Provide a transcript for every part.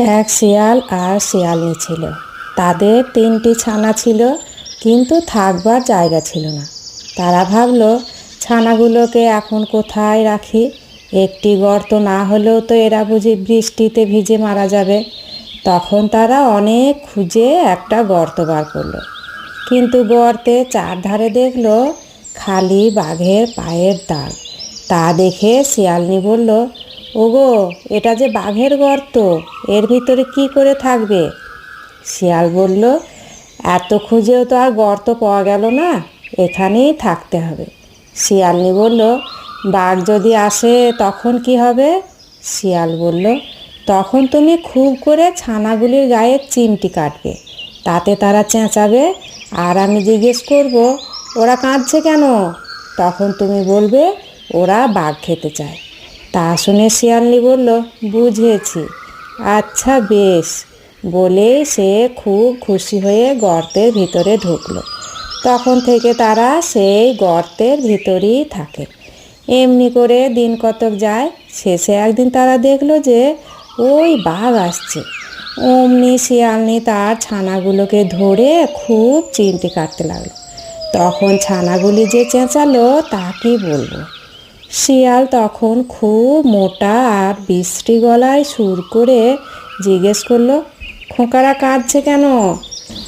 এক শিয়াল আর শিয়ালনি ছিল তাদের তিনটি ছানা ছিল, কিন্তু থাকবার জায়গা ছিল না। তারা ভাবলো, ছানাগুলোকে এখন কোথায় রাখি? একটি গর্ত না হলেও তো এরা বুঝি বৃষ্টিতে ভিজে মারা যাবে। তখন তারা অনেক খুঁজে একটা গর্ত বার করল। কিন্তু গর্তে চারধারে দেখল, খালি বাঘের পায়ের দাগ। তা দেখে শিয়ালনি বলল ওগো, এটা যে বাঘের গর্ত, এর ভিতরে কি করে থাকবে? শিয়াল বলল, এত খুঁজেও তো আর গর্ত পাওয়া গেল না, এখানেই থাকতে হবে। শিয়ালনি বলল, বাঘ যদি আসে তখন কি হবে? শিয়াল বলল, তখন তুমি খুব করে ছানাগুলির গায়ে চিমটি কাটবে, তাতে তারা চেঁচাবে, আর আমি জিজ্ঞেস করব, ওরা কাঁদছে কেন? তখন তুমি বলবে, ওরা বাঘ খেতে চায়। তা শুনে শিয়ালনি বলল, বুঝেছি। আচ্ছা বেশ। বলেই সে খুব খুশি হয়ে গর্তের ভিতরে ঢুকলো। তখন থেকে তারা সেই গর্তের ভিতরেই থাকে। এমনি করে দিন কতক যায়, শেষে একদিন তারা দেখল যে ওই বাঘ আসছে। অমনি শিয়ালনি তার ছানাগুলোকে ধরে খুব চিমটি কাটতে লাগল। তখন ছানাগুলি যে চেঁচালো, তা কি বলব? শিয়াল তখন খুব মোটা আর বিশ্রী গলায় সুর করে জিজ্ঞেস করল, খোঁকারা কাঁদছে কেন?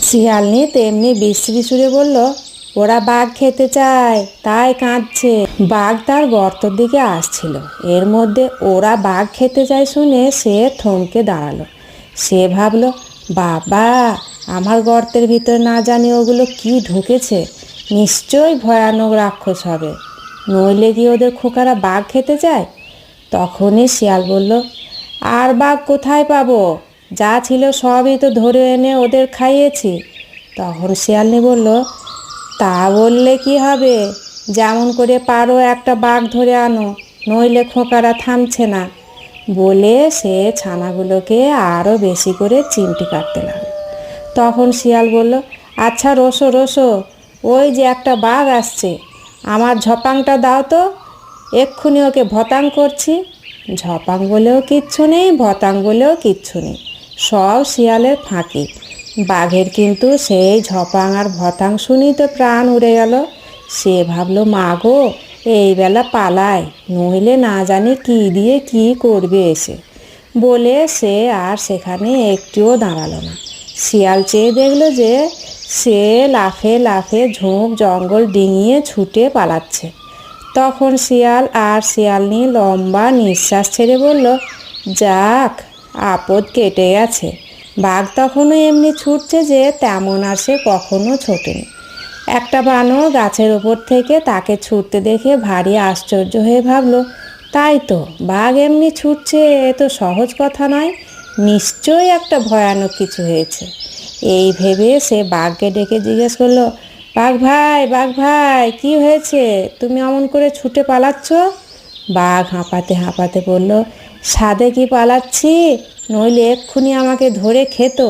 শিয়ালনি তেমনি বিশ্রী সুরে বলল, ওরা বাঘ খেতে চায়, তাই কাঁদছে। বাঘ তার গর্তর দিকে আসছিল। এর মধ্যে ওরা বাঘ খেতে চায় শুনে সে থমকে দাঁড়াল। সে ভাবলো, বাবা, আমার গর্তের ভিতরে না জানি ওগুলো কি ঢুকেছে। নিশ্চয়ই ভয়ানক রাক্ষস হবে। নইলে কি ওদের খোকারা বাঘ খেতে চায়? তখনই শিয়াল বলল, আর বাঘ কোথায় পাবো? যা ছিল সবই তো ধরে এনে ওদের খাইয়েছি। তখন শিয়ালনি বলল, তা বললে কি হবে? যেমন করে পারো একটা বাঘ ধরে আনো, নইলে খোকারা থামছে না। বলে সে ছানাগুলোকে আরও বেশি করে চিমটি কাটতে লাগল। তখন শিয়াল বলল আচ্ছা রসো রসো, ওই যে একটা বাঘ আসছে। আমার ঝপাংটা দাও তো। এক্ষুনি ওকে ভতাং করছি। ঝপাং বলেও কিচ্ছু নেই, ভতাং বলেও কিচ্ছু নেই। সব শিয়ালের ফাঁকি। বাঘের কিন্তু সেই ঝপাং আর ভতাং শুনেই তো প্রাণ উড়ে গেল। সে ভাবলো, মা গো, এই বেলা পালায়, নইলে না জানি কি দিয়ে কি করবে এসে। বলে সে আর সেখানে একটুও দাঁড়াল না। শিয়াল চেয়ে দেখল যে সে লাফে লাফে ঝোঁক জঙ্গল ডিঙিয়ে ছুটে পালাচ্ছে। তখন শিয়াল আর শিয়ালনি লম্বা নিঃশ্বাস ছেড়ে বলল, যাক, আপদ কেটে গেছে। বাঘ তখনও এমনি ছুটছে যে তেমন আর সে কখনো ছোটেনি। একটা বানর গাছের ওপর থেকে তাকে ছুটতে দেখে ভারী আশ্চর্য হয়ে ভাবলো, তাই তো, বাঘ এমনি ছুটছে, এ তো সহজ কথা নয়। নিশ্চয়ই একটা ভয়ানক কিছু হয়েছে। এই ভেবে সে বাঘকে ডেকে জিজ্ঞেস করল, বাঘ ভাই বাঘ ভাই, কি হয়েছে? তুমি অমন করে ছুটে পালাচ্ছ? বাঘ হাঁপাতে হাঁপাতে বলল সাদে কি পালাচ্ছি? নইলে এক্ষুনি আমাকে ধরে খেত।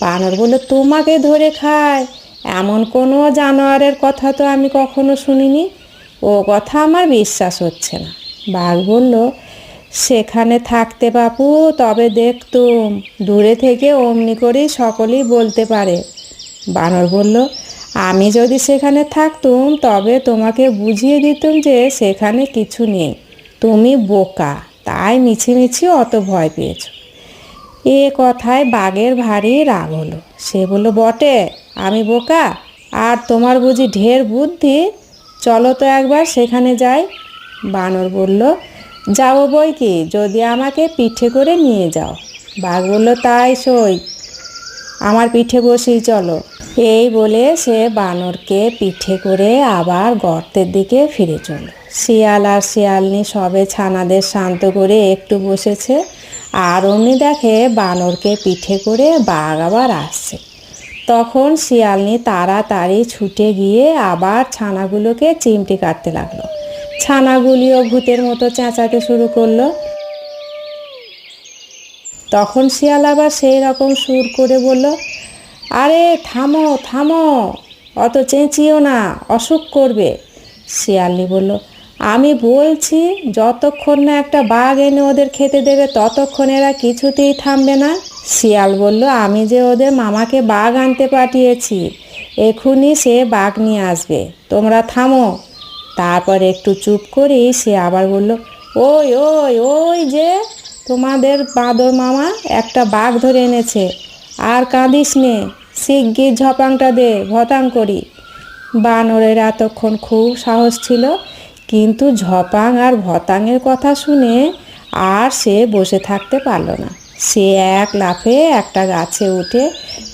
বানর বলল, তোমাকে ধরে খায়? এমন কোনো জানোয়ারের কথা তো আমি কখনো শুনিনি। ও কথা আমার বিশ্বাস হচ্ছে না। বাঘ বলল সেখানে থাকতে বাপু, তবে দেখতুম, দূরে থেকে অমনি করেই সকলেই বলতে পারে। বানর বলল, আমি যদি সেখানে থাকতুম, তবে তোমাকে বুঝিয়ে দিতুম যে সেখানে কিছু নেই। তুমি বোকা, তাই মিছিমিছি অত ভয় পেয়েছ। এ কথায় বাঘের ভারী রাগ হলো। সে বলল, বটে, আমি বোকা, আর তোমার বুঝি ঢের বুদ্ধি। চলো তো একবার সেখানে যাই। বানর বলল যাও বই কি, যদি আমাকে পিঠে করে নিয়ে যাও। বাঘ বলল, তাই সই। আমার পিঠে বসেই চলো। এই বলে সে বানরকে পিঠে করে আবার গর্তের দিকে ফিরে চলল শিয়াল আর শিয়ালনি সবে ছানাদের শান্ত করে একটু বসেছে, আর অমনি দেখে বানরকে পিঠে করে বাঘ আবার আসছে। তখন শিয়ালনি তাড়াতাড়ি ছুটে গিয়ে আবার ছানাগুলোকে চিমটি কাটতে লাগল। ছানাগুলিও ভূতের মতো চেঁচাতে শুরু করল। তখন শিয়াল আবার সেই রকম সুর করে বলল, আরে, থামো থামো, অত চেঁচিও না, অসুখ করবে। শিয়ালনি বলল, আমি বলছি, যতক্ষণ না একটা বাঘ এনে ওদের খেতে দেবে, ততক্ষণ এরা কিছুতেই থামবে না। শিয়াল বলল, আমি যে ওদের মামাকে বাঘ আনতে পাঠিয়েছি, এখুনি সে বাঘ নিয়ে আসবে। তোমরা থামো তারপর একটু চুপ করে সে আবার বলল, ওই ওই ওই যে তোমাদের বাঁদর মামা একটা বাঘ ধরে এনেছে। আর কাঁদিস নে, শিগগির ঝপাংটা দে, ভতাং করি। বানরের এতক্ষণ খুব সাহস ছিল, কিন্তু ঝপাং আর ভতাংয়ের কথা শুনে আর সে বসে থাকতে পারল না। সে এক লাফে একটা গাছে উঠে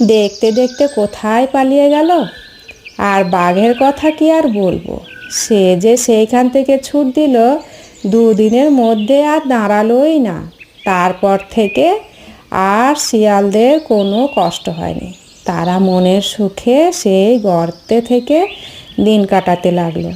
দেখতে দেখতে কোথায় পালিয়ে গেল? আর বাঘের কথা কি আর বলব? সে যে সেইখান থেকে ছুট দিল, দুদিনের মধ্যে আর দাঁড়ালোই না। তারপর থেকে আর শিয়ালদের কোনো কষ্ট হয়নি। তারা মনের সুখে সেই গর্তে থেকে দিন কাটাতে লাগল।